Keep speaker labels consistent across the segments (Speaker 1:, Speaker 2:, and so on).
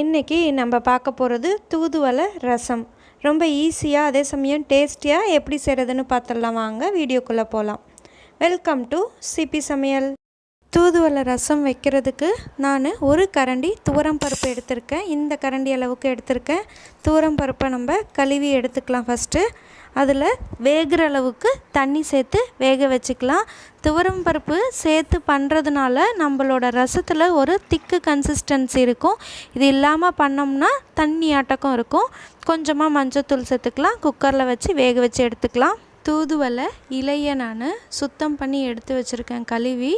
Speaker 1: இன்றைக்கி நம்ம பார்க்க போகிறது தூதுவளை ரசம். ரொம்ப ஈஸியாக அதே சமயம் டேஸ்டியாக எப்படி செய்கிறதுன்னு பார்த்துடலாம். வாங்க வீடியோக்குள்ளே போகலாம் வெல்கம் டு சிபி சமையல். தூதுவளை ரசம் வைக்கிறதுக்கு நான் ஒரு கரண்டி துவரம் பருப்பு எடுத்திருக்கேன். இந்த கரண்டி அளவுக்கு எடுத்திருக்கேன். துவரம் பருப்பை நம்ம கழுவி எடுத்துக்கலாம் ஃபஸ்ட்டு அதில் வேகிற அளவுக்கு தண்ணி சேர்த்து வேக வச்சுக்கலாம். துவரம் பருப்பு சேர்த்து பண்ணுறதுனால நம்மளோட ரசத்தில் ஒரு திக்கு கன்சிஸ்டன்சி இருக்கும். இது இல்லாமல் பண்ணோம்னா தண்ணி ஆட்டக்கம் இருக்கும். கொஞ்சமாக மஞ்சத்தூள் சேர்த்துக்கலாம். குக்கரில் வச்சு வேக வச்சு எடுத்துக்கலாம். தூதுவளை இலையை நான் சுத்தம் பண்ணி எடுத்து வச்சுருக்கேன். கழுவி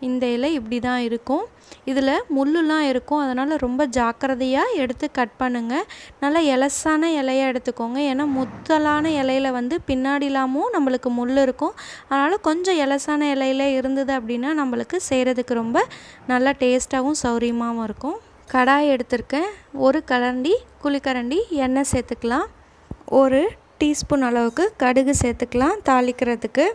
Speaker 1: இந்த இலை இப்படி தான் இருக்கும். இதில் முள்ளுலாம் இருக்கும். அதனால் ரொம்ப ஜாக்கிரதையாக எடுத்து கட் பண்ணுங்கள் நல்லா எலசான இலையாக எடுத்துக்கோங்க. ஏன்னா முத்தலான இலையில வந்து பின்னாடிலாமும் நம்மளுக்கு முள் இருக்கும். அதனால் கொஞ்சம் எலசான இலையில இருந்தது அப்படின்னா நம்மளுக்கு செய்கிறதுக்கு ரொம்ப நல்லா டேஸ்ட்டாகவும் சௌரியமாகவும் இருக்கும். கடாய் எடுத்திருக்கேன். ஒரு கரண்டி குழிக்கரண்டி எண்ணெய் சேர்த்துக்கலாம். ஒரு டீஸ்பூன் அளவுக்கு கடுகு சேர்த்துக்கலாம் தாளிக்கிறதுக்கு.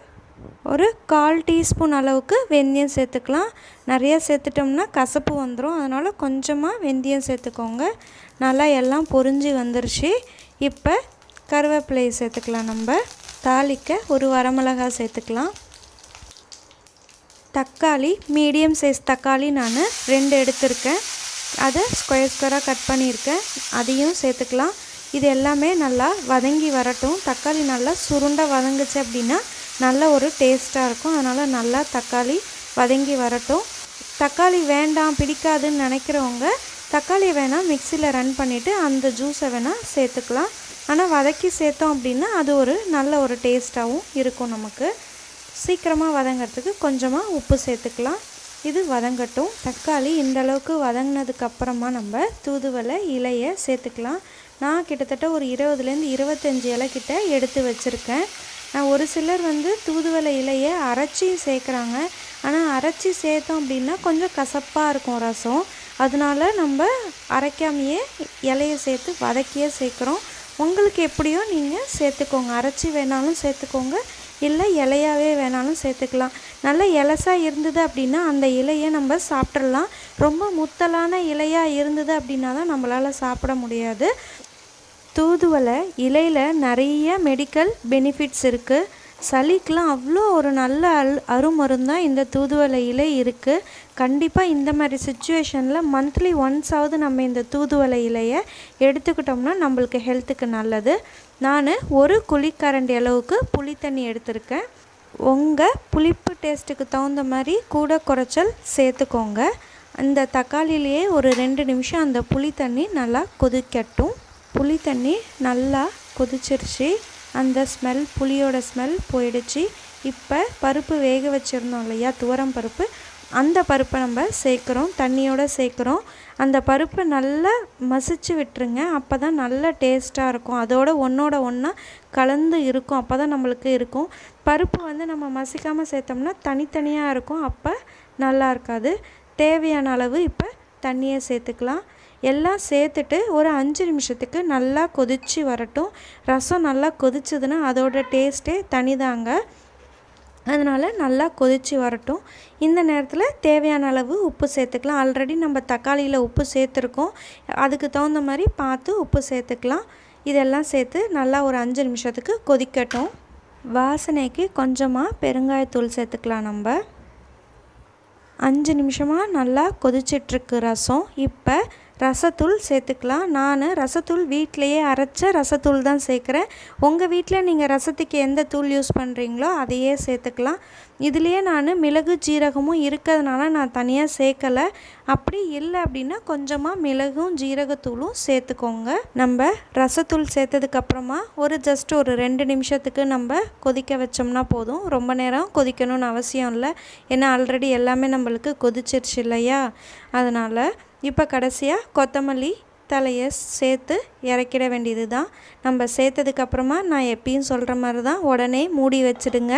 Speaker 1: ஒரு கால் டீஸ்பூன் அளவுக்கு வெந்தயம் சேர்த்துக்கலாம். நிறையா சேர்த்துட்டோம்னா கசப்பு வந்துடும் அதனால் கொஞ்சமாக வெந்தயம் சேர்த்துக்கோங்க. நல்லா எல்லாம் பொரிஞ்சு வந்துருச்சு. இப்போ கருவேப்பிலையை சேர்த்துக்கலாம் நம்ம. தாளிக்க ஒரு வரமிளகாய் சேர்த்துக்கலாம். தக்காளி மீடியம் சைஸ் தக்காளி நான் ரெண்டு எடுத்திருக்கேன். அதை ஸ்கொயர் ஸ்கொயராக கட் பண்ணியிருக்கேன். அதையும் சேர்த்துக்கலாம். இது எல்லாமே நல்லா வதங்கி வரட்டும். தக்காளி நல்லா சுருண்டாக வதங்குச்சு அப்படின்னா நல்ல ஒரு டேஸ்ட்டாக இருக்கும். அதனால் நல்லா தக்காளி வதங்கி வரட்டும். தக்காளி வேண்டாம் பிடிக்காதுன்னு நினைக்கிறவங்க தக்காளி வேணால் மிக்சியில் ரன் பண்ணிவிட்டு அந்த ஜூஸை வேணால் சேர்த்துக்கலாம். ஆனால் வதக்கி சேர்த்தோம் அப்படின்னா அது ஒரு நல்ல ஒரு டேஸ்ட்டாகவும் இருக்கும் நமக்கு. சீக்கிரமாக வதங்கிறதுக்கு கொஞ்சமாக உப்பு சேர்த்துக்கலாம். இது வதங்கட்டும். தக்காளி இந்த அளவுக்கு நம்ம தூதுவளை இலையை சேர்த்துக்கலாம். நான் கிட்டத்தட்ட ஒரு இருபதுலேருந்து இருபத்தஞ்சி இலை கிட்ட எடுத்து வச்சுருக்கேன். ஒரு சிலர் வந்து தூதுவளை இலையை அரைச்சி சேர்க்குறாங்க. ஆனால் அரைச்சி சேர்த்தோம் அப்படின்னா கொஞ்சம் கசப்பாக இருக்கும் ரசம். அதனால நம்ம அரைக்காமையே இலையை சேர்த்து வதக்கியே சேர்க்குறோம். உங்களுக்கு எப்படியோ நீங்கள் சேர்த்துக்கோங்க. அரைச்சி வேணாலும் சேர்த்துக்கோங்க. இல்லை இலையாகவே வேணாலும் சேர்த்துக்கலாம். நல்ல இலசாக இருந்தது அப்படின்னா அந்த இலையை நம்ம சாப்பிட்றலாம் ரொம்ப முத்தலான இலையாக இருந்தது அப்படின்னா தான் நம்மளால் சாப்பிட முடியாது. தூதுவளை இலையில் நிறைய மெடிக்கல் பெனிஃபிட்ஸ் இருக்குது சளிக்கெலாம் அவ்வளோ ஒரு நல்ல அல் அருமருந்தான் இந்த தூதுவளை இலை இருக்குது கண்டிப்பாக இந்த மாதிரி சுச்சுவேஷனில் மந்த்லி ஒன்ஸாவது நம்ம இந்த தூதுவளை இலையை எடுத்துக்கிட்டோம்னா நம்மளுக்கு ஹெல்த்துக்கு நல்லது. நான் ஒரு குழிக்கரண்டி அளவுக்கு புளி தண்ணி எடுத்திருக்கேன். உங்கள் புளிப்பு டேஸ்ட்டுக்கு தகுந்த மாதிரி கூட குறைச்சல் சேர்த்துக்கோங்க. அந்த தக்காளிலேயே ஒரு ரெண்டு நிமிஷம் அந்த புளி தண்ணி நல்லா கொதிக்கட்டும். புளி தண்ணி நல்லா கொதிச்சிருச்சு. அந்த ஸ்மெல் புளியோட ஸ்மெல் போயிடுச்சு. இப்போ பருப்பு வேக வச்சுருந்தோம் இல்லையா துவரம் பருப்பு. அந்த பருப்பை நம்ம சேர்க்குறோம் தண்ணியோடு சேர்க்குறோம். அந்த பருப்பை நல்லா மசிச்சு விட்டுருங்க. அப்போ தான் நல்ல டேஸ்ட்டாக இருக்கும். அதோட ஒன்றோட ஒன்றா கலந்து இருக்கும். அப்போ தான் நம்மளுக்கு இருக்கும். பருப்பு வந்து நம்ம மசிக்காமல் சேர்த்தோம்னா தனித்தனியாக இருக்கும். அப்போ நல்லா இருக்காது. தேவையான அளவு இப்போ தண்ணியை சேர்த்துக்கலாம். எல்லாம் சேர்த்துட்டு ஒரு அஞ்சு நிமிஷத்துக்கு நல்லா கொதித்து வரட்டும். ரசம் நல்லா கொதிச்சதுன்னா அதோட டேஸ்ட்டே தனிதாங்க. அதனால் நல்லா கொதித்து வரட்டும். இந்த நேரத்தில் தேவையான அளவு உப்பு சேர்த்துக்கலாம். ஆல்ரெடி நம்ம தக்காளியில் உப்பு சேர்த்துருக்கோம். அதுக்கு தகுந்த மாதிரி பார்த்து உப்பு சேர்த்துக்கலாம். இதெல்லாம் சேர்த்து நல்லா ஒரு அஞ்சு நிமிஷத்துக்கு கொதிக்கட்டும். வாசனைக்கு கொஞ்சமாக பெருங்காயத்தூள் சேர்த்துக்கலாம் நம்ம. அஞ்சு நிமிஷமாக நல்லா கொதிச்சிட்ருக்கு ரசம். இப்போ ரசத்தூள் சேர்த்துக்கலாம். நான் ரசத்தூள் வீட்டிலையே அரைச்ச ரசத்தூள் தான் சேர்க்குறேன். உங்கள் வீட்டில் நீங்கள் ரசத்துக்கு எந்த தூள் யூஸ் பண்ணுறீங்களோ அதையே சேர்த்துக்கலாம். இதுலேயே நான் மிளகு ஜீரகமும் இருக்கிறதுனால நான் தனியாக சேர்க்கலை. அப்படி இல்லை அப்படின்னா கொஞ்சமாக மிளகும் ஜீரகத்தூளும் சேர்த்துக்கோங்க. நம்ம ரசத்தூள் சேர்த்ததுக்கப்புறமா ஒரு ஜஸ்ட் ஒரு ரெண்டு நிமிஷத்துக்கு நம்ம கொதிக்க வச்சோம்னா போதும். ரொம்ப நேரம் கொதிக்கணும்னு அவசியம் இல்லை. ஏன்னா ஆல்ரெடி எல்லாமே நம்மளுக்கு கொதிச்சிருச்சு இல்லையா? அதனால் இப்போ கடைசியாக கொத்தமல்லி தலையை சேர்த்து இறக்கிட வேண்டியது தான் நம்ம சேர்த்ததுக்கப்புறமா நான் எப்பயும் சொல்கிற மாதிரி தான் உடனே மூடி வச்சுடுங்க.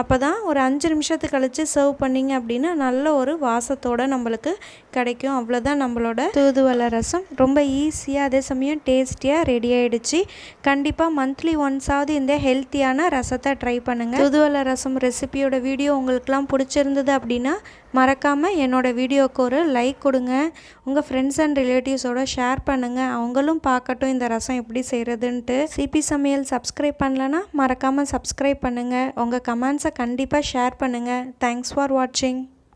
Speaker 1: அப்போ தான் ஒரு அஞ்சு நிமிஷத்து கழித்து சர்வ் பண்ணிங்க அப்படின்னா நல்ல ஒரு வாசத்தோடு நம்மளுக்கு கிடைக்கும். அவ்வளோதான் நம்மளோட தூதுவளை ரசம். ரொம்ப ஈஸியாக அதே சமயம் டேஸ்டியாக ரெடி ஆகிடுச்சு கண்டிப்பாக மந்த்லி ஒன்ஸாவது இந்த ஹெல்த்தியான ரசத்தை ட்ரை பண்ணுங்கள் தூதுவளை ரசம் ரெசிபியோட வீடியோ உங்களுக்குலாம் பிடிச்சிருந்தது அப்படின்னா மறக்காமல் என்னோடய வீடியோவுக்கு ஒரு லைக் கொடுங்க. உங்கள் ஃப்ரெண்ட்ஸ் அண்ட் ரிலேட்டிவ்ஸோட ஷேர் பண்ணுங்கள் அவங்களும் பார்க்கட்டும் இந்த ரசம் எப்படி செய்கிறதுன்ட்டு சிபி சமையல் சப்ஸ்கிரைப் பண்ணலன்னா மறக்காமல் சப்ஸ்கிரைப் பண்ணுங்கள் உங்கள் கமெண்ட்ஸை கண்டிப்பாக ஷேர் பண்ணுங்கள் தேங்க்ஸ் ஃபார் வாட்சிங்